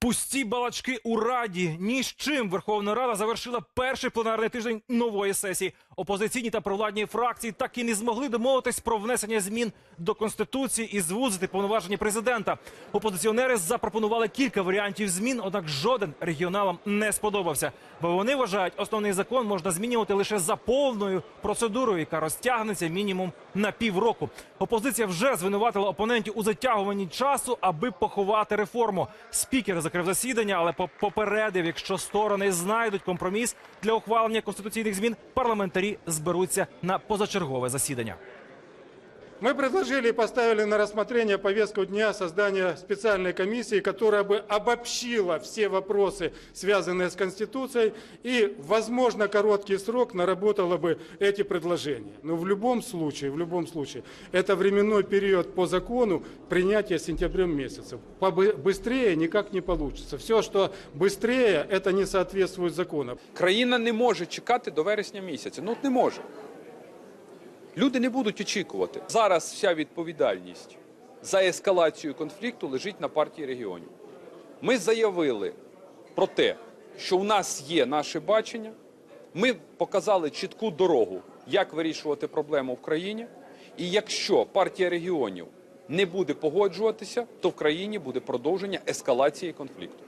Пусті балачки у раді. Ні з чим Верховна Рада завершила перший пленарний тиждень нової сесії. Опозиційні та провладні фракції так і не змогли домовитись про внесення змін до конституції і звузити повноваження президента. Опозиціонери запропонували кілька варіантів змін, однак жоден регіоналам не сподобався. Бо вони вважають, основний закон можна змінювати лише за повною процедурою, яка розтягнеться мінімум на півроку. Опозиція вже звинуватила опонентів у затягуванні часу, аби поховати реформу. Спікер закрив засідання, але по- попередив, якщо сторони знайдуть компроміс для ухвалення конституційних змін, парламентарі зберуться на позачергове засідання. Мы предложили и поставили на рассмотрение повестку дня создания специальной комиссии, которая бы обобщила все вопросы, связанные с Конституцией, и, возможно, короткий срок наработала бы эти предложения. Но в любом случае, в любом случае, это временной период по закону принятия сентябрем месяцем. Побы- Быстрее никак не получится. Все, что быстрее, это не соответствует законам. Країна не може чекати до вересня місяця. Ну от не може. Люди не будуть очікувати. Зараз вся відповідальність за ескалацію конфлікту лежить на партії регіонів. Ми заявили про те, що у нас є наше бачення. Ми показали чітку дорогу, як вирішувати проблему в країні. І якщо партія регіонів не буде погоджуватися, то в країні буде продовження ескалації конфлікту.